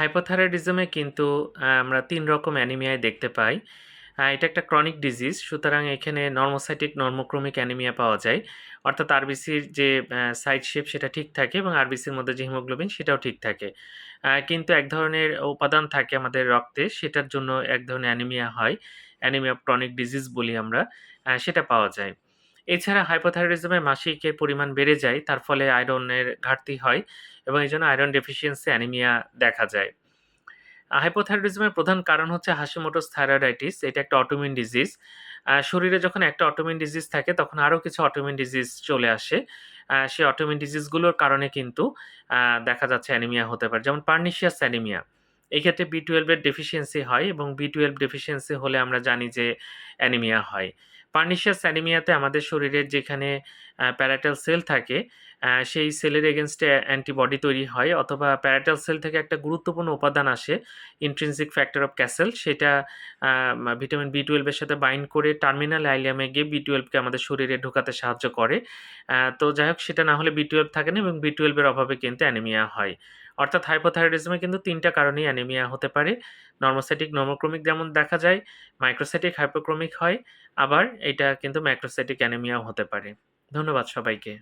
হাইপোথাইরয়েডিজমে কিন্তু আমরা তিন রকম অ্যানিমিয়ায় দেখতে পাই। এটা একটা ক্রনিক ডিজিজ সুতরাং এখানে নর্মোসাইটিক নর্মোক্রমিক অ্যানিমিয়া পাওয়া যায়। অর্থাৎ আরবিসির যে সাইড শেপ সেটা ঠিক থাকে এবং আরবিসির মধ্যে যে হিমোগ্লোবিন সেটাও ঠিক থাকে। কিন্তু এক ধরনের উপাদান থাকে আমাদের রক্তে, সেটার জন্য এক ধরনের অ্যানিমিয়া হয়। অ্যানিমিয়া ক্রনিক ডিজিজ বলি আমরা। সেটা পাওয়া যায়। এছাড়া হাইপোথাইরয়েডিজমে মাসিকের পরিমাণ বেড়ে যায়। তার ফলে আয়রনের ঘাটতি হয় এবং এই জন্য আয়রন ডেফিসিয়েন্সি অ্যানিমিয়া দেখা যায়। হাইপোথাইরয়েডিজমের প্রধান কারণ হচ্ছে হাশিমোটোস থাইরয়েডাইটিস। এটা একটা অটোইমিউন ডিজিজ। শরীরে যখন একটা অটোইমিউন ডিজিজ থাকে, তখন আরও কিছু অটোইমিউন ডিজিজ চলে আসে। সেই অটোইমিউন ডিজিজগুলোর কারণে কিন্তু দেখা যাচ্ছে অ্যানিমিয়া হতে পারে। যেমন পার্নিশিয়াস অ্যানিমিয়া। এক্ষেত্রে বি টুয়েলভের ডেফিসিয়েন্সি হয় এবং B12 ডেফিসিয়েন্সি হলে আমরা জানি যে অ্যানিমিয়া হয়। পার্নিশিয়াস অ্যানিমিয়াতে আমাদের শরীরের যেখানে প্যারাটাল সেল থাকে, সেই সেলের এগেনস্টে অ্যান্টিবডি তৈরি হয় অথবা প্যারাটাল সেল থেকে একটা গুরুত্বপূর্ণ উপাদান আসে, ইন্ট্রিনসিক ফ্যাক্টর অফ ক্যাসেল সেটা ভিটামিন B12 এর সাথে বাইন্ড করে টার্মিনাল আইলিয়ামে গিয়ে B12 কে আমাদের শরীরে ঢোকাতে সাহায্য করে। তো যাই হোক সেটা না হলে B12 থাকে না এবং বি টুয়েলভের অভাবে কিন্তু অ্যানিমিয়া হয়। অর্থাৎ হাইপোথাইরয়েডিজমে কিন্তু তিনটা কারণেই অ্যানিমিয়া হতে পারে। নর্মোসাইটিক নর্মোক্রমিক যেমন দেখা যায়, মাইক্রোসাইটিক হাইপোক্রমিক হয়, আবার এটা কিন্তু ম্যাক্রোসাইটিক অ্যানিমিয়াও হতে পারে। ধন্যবাদ সবাইকে।